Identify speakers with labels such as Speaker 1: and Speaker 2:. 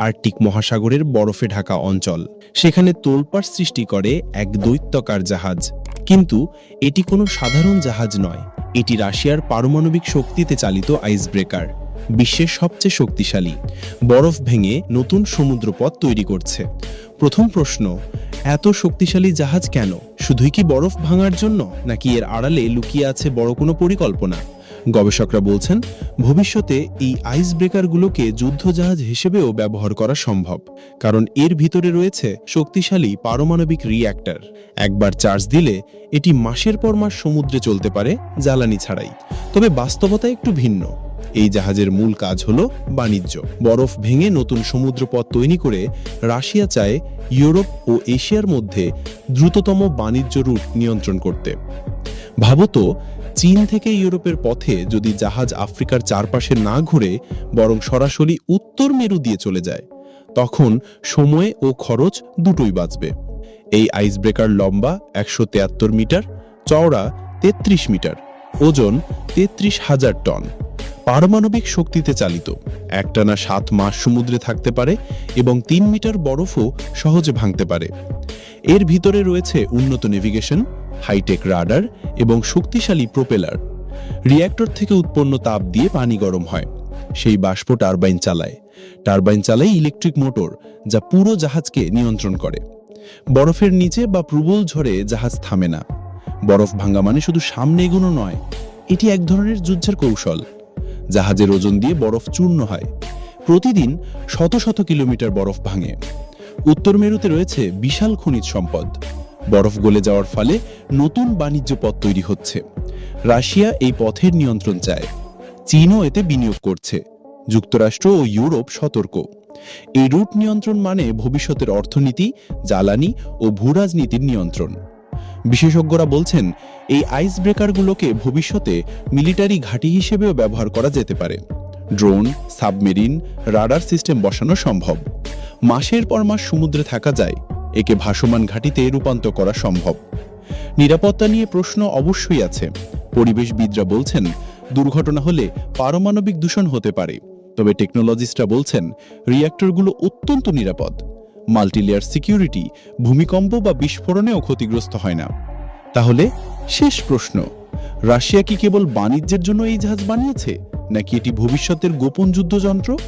Speaker 1: Arctic মহাসাগরের বরফে ঢাকা অঞ্চল। সেখানে তোলপাড় সৃষ্টি করে এক দৈত্যকার জাহাজ। কিন্তু এটি কোনো সাধারণ জাহাজ নয়। এটি রাশিয়ার পারমাণবিক শক্তিতে চালিত আইস ব্রেকার বিশ্বের সবচেয়ে শক্তিশালী। বরফ ভেঙে নতুন সমুদ্রপথ তৈরি করছে। প্রথম প্রশ্ন, এত শক্তিশালী জাহাজ কেন? শুধুই কি বরফ ভাঙার জন্য? নাকি এর আড়ালে লুকিয়ে আছে বড় কোনো পরিকল্পনা? গবেষকরা বলছেন, ভবিষ্যতে এই আইস ব্রেকারগুলোকে যুদ্ধজাহাজ হিসেবেও ব্যবহার করা সম্ভব, কারণ এর ভিতরে রয়েছে শক্তিশালী পারমাণবিক রিয়্যাক্টর একবার চার্জ দিলে এটি মাসের পর মাস সমুদ্রে চলতে পারে, জ্বালানি ছাড়াই। তবে বাস্তবতা একটু ভিন্ন। এই জাহাজের মূল কাজ হল বাণিজ্য। বরফ ভেঙে নতুন সমুদ্রপথ তৈরি করে রাশিয়া চায় ইউরোপ ও এশিয়ার মধ্যে দ্রুততম বাণিজ্য রুট নিয়ন্ত্রণ করতে। ভাবত চীন থেকে ইউরোপের পথে যদি জাহাজ আফ্রিকার চারপাশে না ঘুরে, বরং সরাসরি উত্তর মেরু দিয়ে চলে যায়, তখন সময় ও খরচ দুটোই বাঁচবে। এই আইস ব্রেকার লম্বা একশো মিটার, চওড়া তেত্রিশ মিটার, ওজন তেত্রিশ হাজার টন। পারমাণবিক শক্তিতে চালিত, একটানা সাত মাস সমুদ্রে থাকতে পারে এবং তিন মিটার বরফও সহজে ভাঙতে পারে। এর ভিতরে রয়েছে উন্নত নেভিগেশন হাইটেক রাডার এবং শক্তিশালী প্রোপেলার। রিয়্যাক্টর থেকে উৎপন্ন তাপ দিয়ে পানি গরম হয়। সেই বাষ্প টারবাইন চালায়। টারবাইন চালায় ইলেকট্রিক মোটর, যা পুরো জাহাজকে নিয়ন্ত্রণ করে। বরফের নিচে বা প্রবল ঝড়ে জাহাজ থামে না। বরফ ভাঙা মানে শুধু সামনে এগোনো নয়, এটি এক ধরনের যুদ্ধের কৌশল। জাহাজের ওজন দিয়ে বরফ চূর্ণ হয়। প্রতিদিন শত শত কিলোমিটার বরফ ভাঙে। উত্তর মেরুতে রয়েছে বিশাল খনিজ সম্পদ। বরফ গলে যাওয়ার ফলে নতুন বাণিজ্য পথ তৈরি হচ্ছে। রাশিয়া এই পথের নিয়ন্ত্রণ চায়। চীনও এতে বিনিয়োগ করছে। যুক্তরাষ্ট্র ও ইউরোপ সতর্ক। এই রুট নিয়ন্ত্রণ মানে ভবিষ্যতের অর্থনীতি, জ্বালানি ও ভূরাজনীতির নিয়ন্ত্রণ। বিশেষজ্ঞরা বলছেন, এই আইস ব্রেকারগুলোকে ভবিষ্যতে মিলিটারি ঘাঁটি হিসেবেও ব্যবহার করা যেতে পারে। ড্রোন, সাবমেরিন, রাডার সিস্টেম বসানো সম্ভব। মাসের পর মাস সমুদ্রে থাকা যায়। একে ভাসমান ঘাঁটিতে রূপান্তর করা সম্ভব। নিরাপত্তা নিয়ে প্রশ্ন অবশ্যই আছে। পরিবেশবিদরা বলছেন, দুর্ঘটনা হলে পারমাণবিক দূষণ হতে পারে। তবে টেকনোলজিস্টরা বলছেন রিয়্যাক্টরগুলো অত্যন্ত নিরাপদ। মাল্টিলেয়ার সিকিউরিটি, ভূমিকম্প বা বিস্ফোরণেও ক্ষতিগ্রস্ত হয় না। তাহলে শেষ প্রশ্ন, রাশিয়া কি কেবল বাণিজ্যের জন্য এই জাহাজ বানিয়েছে, নাকি এটি ভবিষ্যতের গোপন যুদ্ধযন্ত্র?